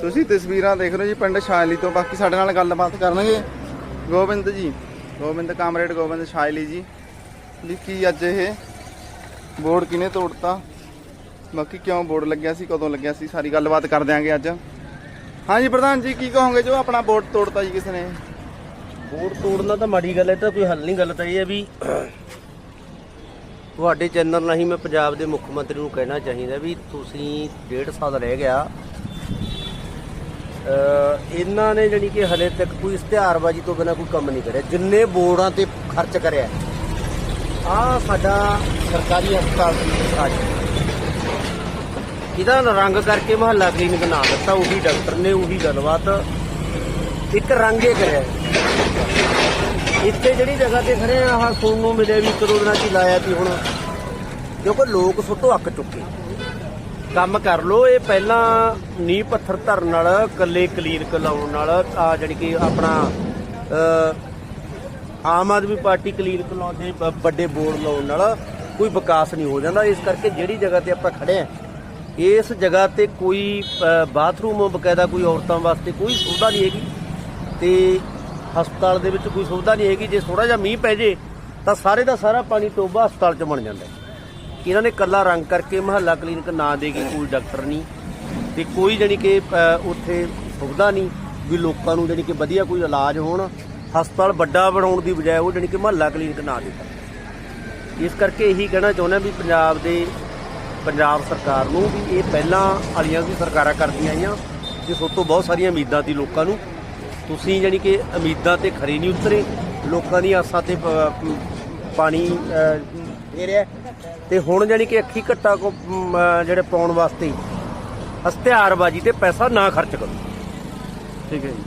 ਤੁਸੀਂ ਤਸਵੀਰਾਂ ਦੇਖ ਰਹੇ ਹੋ ਜੀ ਪਿੰਡ ਸ਼ਾਇਲੀ ਤੋਂ। ਬਾਕੀ ਸਾਡੇ ਨਾਲ ਗੱਲਬਾਤ ਕਰਨਗੇ ਗੋਬਿੰਦ ਜੀ। ਗੋਬਿੰਦ ਕਾਮਰੇਡ, ਗੋਬਿੰਦ ਸ਼ਾਇਲੀ ਜੀ। ਵੀ ਕੀ ਅੱਜ ਇਹ ਬੋਰਡ ਕਿਨੇ ਤੋੜਤਾ? ਬਾਕੀ ਕਿਉਂ ਬੋਰਡ ਲੱਗਿਆ ਸੀ, ਕਦੋਂ ਲੱਗਿਆ ਸੀ, ਸਾਰੀ ਗੱਲਬਾਤ ਕਰ ਦਿਆਂਗੇ ਅੱਜ। ਹਾਂਜੀ ਪ੍ਰਧਾਨ ਜੀ, ਕੀ ਕਹੋਗੇ ਜੋ ਆਪਣਾ ਬੋਰਡ ਤੋੜਤਾ ਜੀ ਕਿਸ ਨੇ? ਬੋਰਡ ਤੋੜਨਾ ਤਾਂ ਮਾੜੀ ਗੱਲ ਹੈ, ਇਹ ਤਾਂ ਕੋਈ ਹੱਲ ਨਹੀਂ, ਗੱਲ ਤਾਂ ਇਹ ਹੈ ਵੀ ਤੁਹਾਡੇ ਚੈਨਲ ਰਾਹੀਂ ਮੈਂ ਪੰਜਾਬ ਦੇ ਮੁੱਖ ਮੰਤਰੀ ਨੂੰ ਕਹਿਣਾ ਚਾਹੀਦਾ ਵੀ ਤੁਸੀਂ ਡੇਢ ਸਾਲ ਰਹਿ ਗਿਆ। ਇਹਨਾਂ ਨੇ ਜਿਹੜੀ ਕਿ ਹਲੇ ਤੱਕ ਕੋਈ ਇਸ਼ਤਿਹਾਰਬਾਜ਼ੀ ਤੋਂ ਬਿਨਾ ਕੋਈ ਕੰਮ ਨਹੀਂ ਕਰਿਆ। ਜਿੰਨੇ ਬੋਰਡਾਂ ਤੇ ਖਰਚ ਕਰਿਆ ਆ ਸਾਡਾ ਸਰਕਾਰੀ ਹਸਪਤਾਲ ਸੀ ਇਹਦਾ ਰੰਗ ਕਰਕੇ ਮਹੱਲਾ ਕਲੀਨਿਕ ਨਾਂ ਦਿੱਤਾ, ਉਹੀ ਡਾਕਟਰ ਨੇ, ਉਹੀ ਗੱਲਬਾਤ। ਇੱਕ ਰੰਗੇ ਕਰਿਆ। ਇੱਥੇ ਜਿਹੜੀ ਜਗ੍ਹਾ ਤੇ ਖੜੇ ਆ, ਆਹ ਸੁਣਨ ਨੂੰ ਮਿਲਿਆ ਵੀ ਕਰੋ ਦੋ ਦਿਨਾਂ 'ਚ ਲਾਇਆ ਵੀ ਹੁਣ। ਕਿਉਂਕਿ ਲੋਕ ਸੁੱਟੋ ਅੱਕ ਚੁੱਕੇ। ਕੰਮ ਕਰ ਲੋ ਇਹ ਪਹਿਲਾਂ ਨੀਂਹ ਪੱਥਰ ਧਰਨ ਨਾਲ ਕੱਲੇ ਕਲੀਨਿਕ ਲਾਉਣ ਨਾਲ ਆ ਜਿਹੜੀ ਕਿ ਆਪਣਾ ਆਮ ਆਦਮੀ ਪਾਰਟੀ ਕਲੀਨਿਕ ਲਾਉਣ ਦੇ ਬ- ਵੱਡੇ ਬੋਰਡ ਲਾਉਣ ਨਾਲ ਕੋਈ ਵਿਕਾਸ ਨਹੀਂ ਹੋ ਜਾਂਦਾ। ਇਸ ਕਰਕੇ ਜਿਹੜੀ ਜਗ੍ਹਾ ਤੇ ਆਪਾਂ ਖੜੇ ਆ, ਇਸ ਜਗ੍ਹਾ ਤੇ ਕੋਈ ਬਾਥਰੂਮ ਬਕਾਇਦਾ ਕੋਈ ਔਰਤਾਂ ਵਾਸਤੇ ਕੋਈ ਸੁਵਿਧਾ ਨਹੀਂ ਹੈਗੀ ਤੇ ਹਸਪਤਾਲ ਦੇ ਵਿੱਚ ਕੋਈ ਸੁਵਿਧਾ ਨਹੀਂ ਹੈਗੀ। ਜੇ ਥੋੜਾ ਜਿਹਾ ਮੀਂਹ ਪੈ ਜੇ, ਤਾਂ ਸਾਰੇ ਦਾ ਸਾਰਾ ਪਾਣੀ ਟੋਬਾ ਹਸਪਤਾਲ 'ਚ ਬਣ ਜਾਂਦਾ। ਇਹਨਾਂ ਨੇ ਕੱਲਾ ਰੰਗ ਕਰਕੇ ਮਹੱਲਾ ਕਲੀਨਿਕ ਨਾ ਦੇ ਕੇ ਕੋਈ ਡਾਕਟਰ ਨਹੀਂ ਤੇ ਕੋਈ ਜਾਣੀ ਕਿ ਉੱਥੇ ਸੁਵਿਧਾ ਨਹੀਂ ਵੀ ਲੋਕਾਂ ਨੂੰ ਜਾਣੀ ਕਿ ਵਧੀਆ ਕੋਈ ਇਲਾਜ ਹੋਣ। ਹਸਪਤਾਲ ਵੱਡਾ ਬਣਾਉਣ ਦੀ ਬਜਾਏ ਉਹ ਜਾਣੀ ਕਿ ਮਹੱਲਾ ਕਲੀਨਿਕ ਨਾ ਦਿੱਤਾ। ਇਸ ਕਰਕੇ ਇਹੀ ਕਹਿਣਾ ਚਾਹੁੰਦਾ ਵੀ ਪੰਜਾਬ ਦੇ, ਪੰਜਾਬ ਸਰਕਾਰ ਨੂੰ ਵੀ ਇਹ ਪਹਿਲਾਂ ਵਾਲੀਆਂ ਵੀ ਸਰਕਾਰਾਂ ਕਰਦੀਆਂ ਆਈਆਂ ਤੇ ਸੋ ਤੋਂ ਬਹੁਤ ਸਾਰੀਆਂ ਉਮੀਦਾਂ ਸੀ ਲੋਕਾਂ ਨੂੰ। ਤੁਸੀਂ ਜਾਣੀ ਕਿ ਉਮੀਦਾਂ ਤੇ ਖਰੇ ਨਹੀਂ ਉਤਰੇ, ਲੋਕਾਂ ਦੀ ਆਸਾਂ ਤੇ ਪ- ਪ- ਪਾਣੀ ਫੇਰਿਆ ਤੇ ਹੁਣ ਜਾਣੀ ਕਿ ਅੱਖੀ ਘੱਟਾ ਕੋ ਜਿਹੜੇ ਪਾਉਣ ਵਾਸਤੇ ਹਸਤਿਆਰਬਾਜੀ ਤੇ ਪੈਸਾ ਨਾ ਖਰਚ ਕਰੋ। ਠੀਕ ਹੈ ਜੀ।